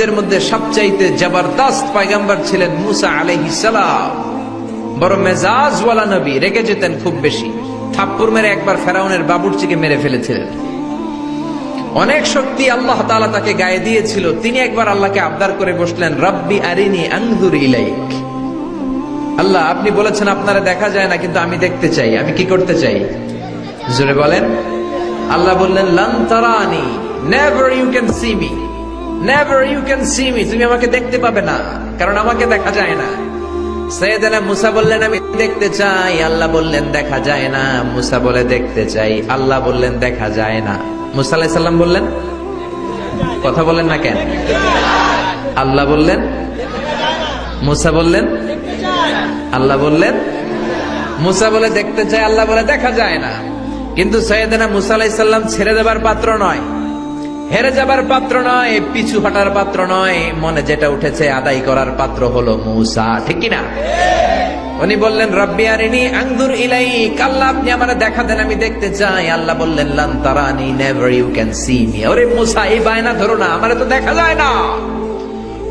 নবীদের মধ্যে সবচাইতে জবরদস্ত পায়গাম্বার ছিলেন মুসা আলাইহিস সালাম। বড় মেজাজওয়ালা নবী, রেগে যেতেন খুব বেশি। থাপ্পড় মেরে একবার ফেরাউনের বাবুর্চিকে মেরে ফেলেছিলেন। অনেক শক্তি আল্লাহ তাআলা তাকে গায়ে দিয়েছিল। তিনি একবার আল্লাহকে আবদার করে বসলেন, রব্বি আরিনি আনজুর ইলাইক। আল্লাহ, আপনি বলেছেন, আপনারা দেখা যায় না, কিন্তু আমি দেখতে চাই। আমি কি করতে চাই? জোরে বলেন। আল্লাহ বললেন, লান তারানি never you can see me never you can see me তুমি আমাকে দেখতে পাবে না, কারণ আমাকে দেখা যায় না। সৈয়দানা মুসা বললেন, আমি দেখতে চাই। আল্লাহ বললেন, দেখা যায় না। মুসা বলে, দেখতে চাই। আল্লাহ বললেন, দেখা যায় না। মুসা আলাইহিস সালাম বললেন, কথা বলেন না কেন? আল্লাহ বললেন, মুসা বললেন, আল্লাহ বললেন, মুসা বলে, দেখতে চায় আল্লাহ বলে, দেখা যায় না। কিন্তু সৈয়দনা মুসা আলাইসাল্লাম ছেড়ে দেবার পাত্র নয়। হেরে যাবার পাত্র নয়, পিছু হটার পাত্র নয়, মনে যেটা উঠেছে আদায় করার পাত্র হলো মুসা, ঠিক কিনা? উনি বললেন, রব্বি আরিনি আঙ্গুর ইলাই আল্লাহ আপনি আমার দেখা দেন, আমি দেখতে চাই। আল্লাহ বললেন, লান তারানি never you can see me ওরে মুসা, এই বায়না ধরো না, আমারে তো দেখা যায় না।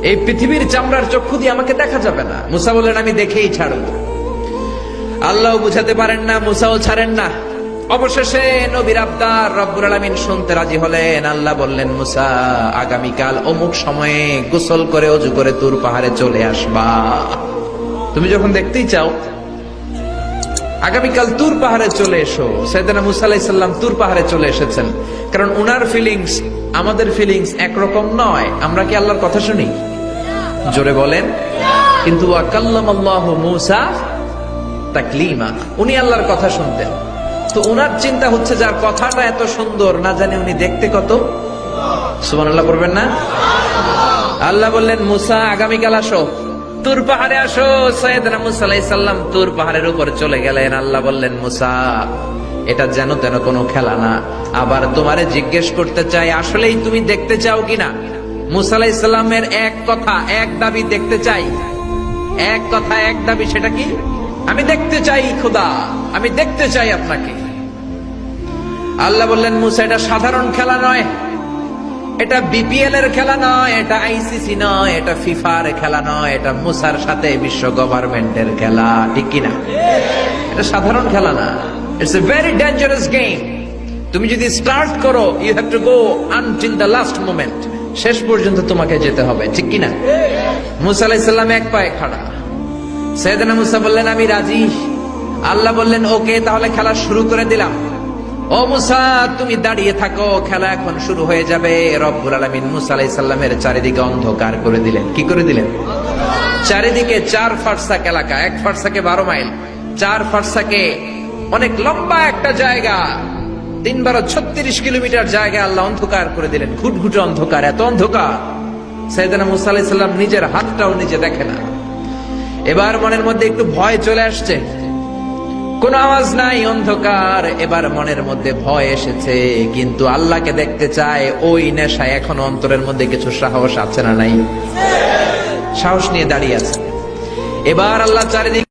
এই পৃথিবীর চামড়ার চক্ষু দিয়ে আমাকে দেখা যাবে না। মুসা বললেন, আমি দেখেই ছাড়ব। আল্লাহ বুঝাতে পারেন না, মুসাও ছাড়েন না। অবশেষে নবীর আবদার রব্বুল আলামিন শুনতে রাজি হলেন। আল্লাহ বললেন, মুসা, আগামীকাল অমুক সময়ে গোসল করে অজু করে তুর পাহাড়ে চলে আসবা। তুমি যখন দেখতেই চাও, আগামীকাল তুর পাহাড়ে চলে এসো। সৈয়দনা মুসা আলাইসাল্লাম তুর পাহাড়ে চলে এসেছেন। কারণ উনার ফিলিংস আমাদের ফিলিংস একরকম নয়। আমরা কি আল্লাহর কথা শুনি? জোরে বলেন। কিন্তু আকাল্লাম আল্লাহ মুসা তাকলিমা, উনি আল্লাহর কথা শুনতেন। তো উনার চিন্তা হচ্ছে যার কথাটা এত সুন্দর, না জানি উনি দেখতে কত। সুমান আল্লাহ করবেন না? আল্লাহ বললেন, মুসা, আগামীকাল আসো। তুর পাহাড়ে আসো, সৈয়দনা মুসা আলাইসাল্লাম তুর পাহাড়ের উপর চলে গেলেন। আল্লাহ বললেন, মুসা, এটা যেন তেন কোনো খেলা না। আবার তোমারে জিজ্ঞেস করতে চাই, আসলেই তুমি দেখতে চাও কিনা? মুসা আলাইসাল্লামের এক কথা, এক দাবি দেখতে চাই। এক কথা, এক দাবি, সেটা কি? আমি দেখতে চাই খোদা, আমি দেখতে চাই আপনাকে। আল্লাহ বললেন, মুসা, এটা সাধারণ খেলা নয়। এটা বিপিএল এর খেলা নয়, এটা আইসিসি নয়, এটা ফিফার খেলা নয়, এটা মুসার সাথে বিশ্ব গভর্নমেন্টের খেলা, ঠিক কিনা এটা সাধারণ খেলা না। It's a very dangerous game তুমি যদি স্টার্ট করো you have to go until the last moment শেষ পর্যন্ত তোমাকে যেতে হবে, ঠিক কিনা মুসা আলাইসাল্লাম এক পায়ে খাড়া। সৈয়দনা মুসা বললেন, আমি রাজি। আল্লাহ বললেন, ওকে, তাহলে খেলা শুরু করে দিলাম। ও মুসা, তুমি দাঁড়িয়ে থাকো, খেলা এখন শুরু হয়ে যাবে। রব্বুল আলমিন মুসা আলাই সাল্লামের চারিদিকে অন্ধকার করে দিলেন। কি করে দিলেন? চারিদিকে চার ফারসাক এলাকা, এক ফারসাকে বারো মাইল, চার ফারসাকে অনেক লম্বা একটা জায়গা তিন বারো ছত্রিশ কিলোমিটার জায়গা আল্লাহ অন্ধকার করে দিলেন। ঘুটঘুটে অন্ধকার, এত অন্ধকার। সাইদানা মুসা আলাই সাল্লাম নিজের হাতটাও নিজে দেখে না। এবার মনের মধ্যে একটু ভয় চলে আসছে। কোন আওয়াজ নাই, অন্ধকার। এবার মনের মধ্যে ভয় এসেছে, কিন্তু আল্লাহকে দেখতে চায় ওই নেশায়। এখন অন্তরের মধ্যে কিছু সাহস আছে না নাই? সাহস নিয়ে দাঁড়িয়ে আছে। এবার আল্লাহ চারিদিকে